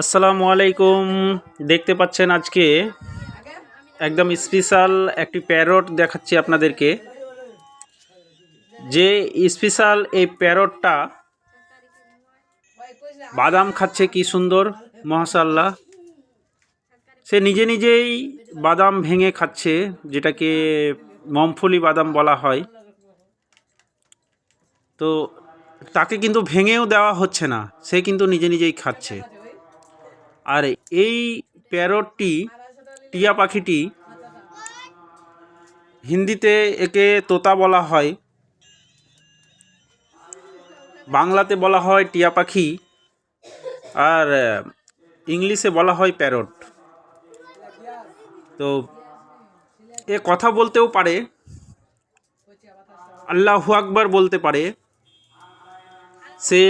আসসালামু আলাইকুম। দেখতে পাচ্ছেন আজকে একদম স্পেশাল একটি প্যারট দেখাচ্ছি আপনাদেরকে। যে স্পেশাল এই প্যারটটা বাদাম খাচ্ছে কি সুন্দর মহাশাল্লাহ সে নিজে নিজেই বাদাম ভেঙে খাচ্ছে, যেটাকে মমফলি বাদাম বলা হয়। তো তাকে কিন্তু ভেঙেও দেওয়া হচ্ছে না, সে কিন্তু নিজে নিজেই খাচ্ছে। আর, এই প্যারটটি টিয়া পাখিটি হিন্দিতে একে তোতা বলা হয়। বাংলাতে বলা হয় টিয়া পাখি, আর ইংলিশে বলা হয় প্যারট। তো, এ কথা বলতেও পারে। আল্লাহু আকবার বলতে পারে। সে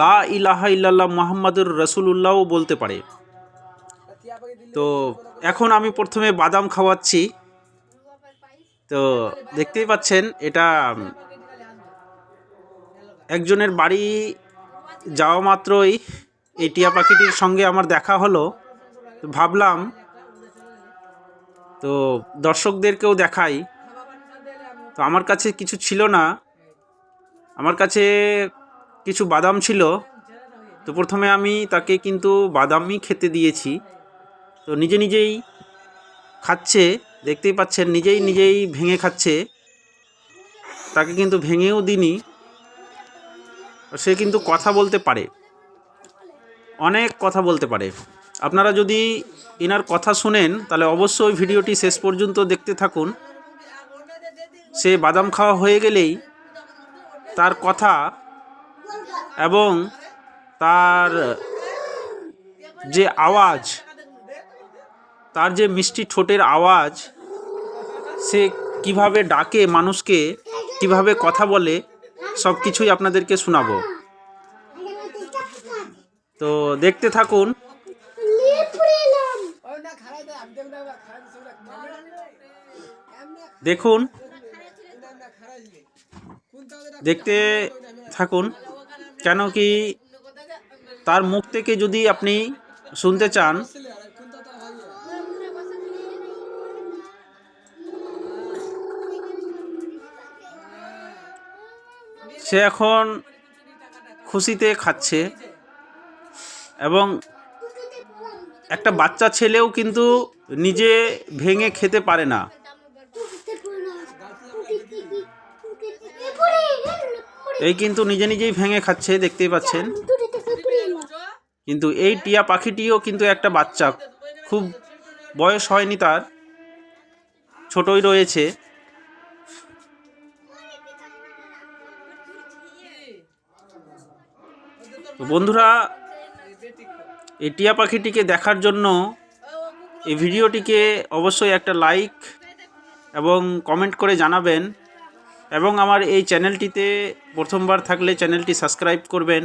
লা ইলাহা ইল্লাল্লাহ মোহাম্মদুর রসুলুল্লাহও বলতে পারে। তো এখন আমি প্রথমে বাদাম খাওয়াচ্ছি। তো দেখতেই পাচ্ছেন, এটা একজনের বাড়ি যাওয়া মাত্রই এই টিয়া পাখিটির সঙ্গে আমার দেখা হলো। ভাবলাম, তো দর্শকদেরকেও দেখাই। তো আমার কাছে কিছু ছিল না। আমার কাছে কিছু বাদাম ছিল, তো প্রথমে আমি তাকে কিন্তু বাদামই খেতে দিয়েছি। তো নিজে নিজেই খাচ্ছে, দেখতেই পাচ্ছেন, নিজেই নিজেই ভেঙে খাচ্ছে। তাকে কিন্তু ভেঙেও দিনি সে কিন্তু কথা বলতে পারে। অনেক কথা বলতে পারে। আপনারা যদি এনার কথা শুনেন, তাহলে অবশ্যই ভিডিওটি শেষ পর্যন্ত দেখতে থাকুন। সে বাদাম খাওয়া হয়ে গেলেই তার কথা এবং তার যে আওয়াজ, তার যে মিষ্টি ঠোঁটের আওয়াজ, সে কীভাবে ডাকে, মানুষকে কীভাবে কথা বলে, সব কিছুই আপনাদেরকে শোনাবো। তো দেখতে থাকুন। দেখুন। দেখতে থাকুন। কেন কি তার মুখ থেকে যদি আপনি শুনতে চান, সে এখন খুশিতে খাচ্ছে এবং একটা বাচ্চা ছেলেও কিন্তু নিজে ভেঙে খেতে পারে না। এই কিন্তু নিজে নিজেই ভেঙে খাচ্ছে, দেখতেই পাচ্ছেন। কিন্তু এই টিয়া পাখিটিও কিন্তু একটা বাচ্চা। খুব বয়স হয়নি তার। ছোটই রয়েছে। বন্ধুরা, এই টিয়া পাখিটিকে দেখার জন্য এই ভিডিওটিকে অবশ্যই একটা লাইক এবং কমেন্ট করে জানাবেন। এবং আমার এই চ্যানেলটিতে প্রথমবার থাকলে চ্যানেলটি সাবস্ক্রাইব করবেন।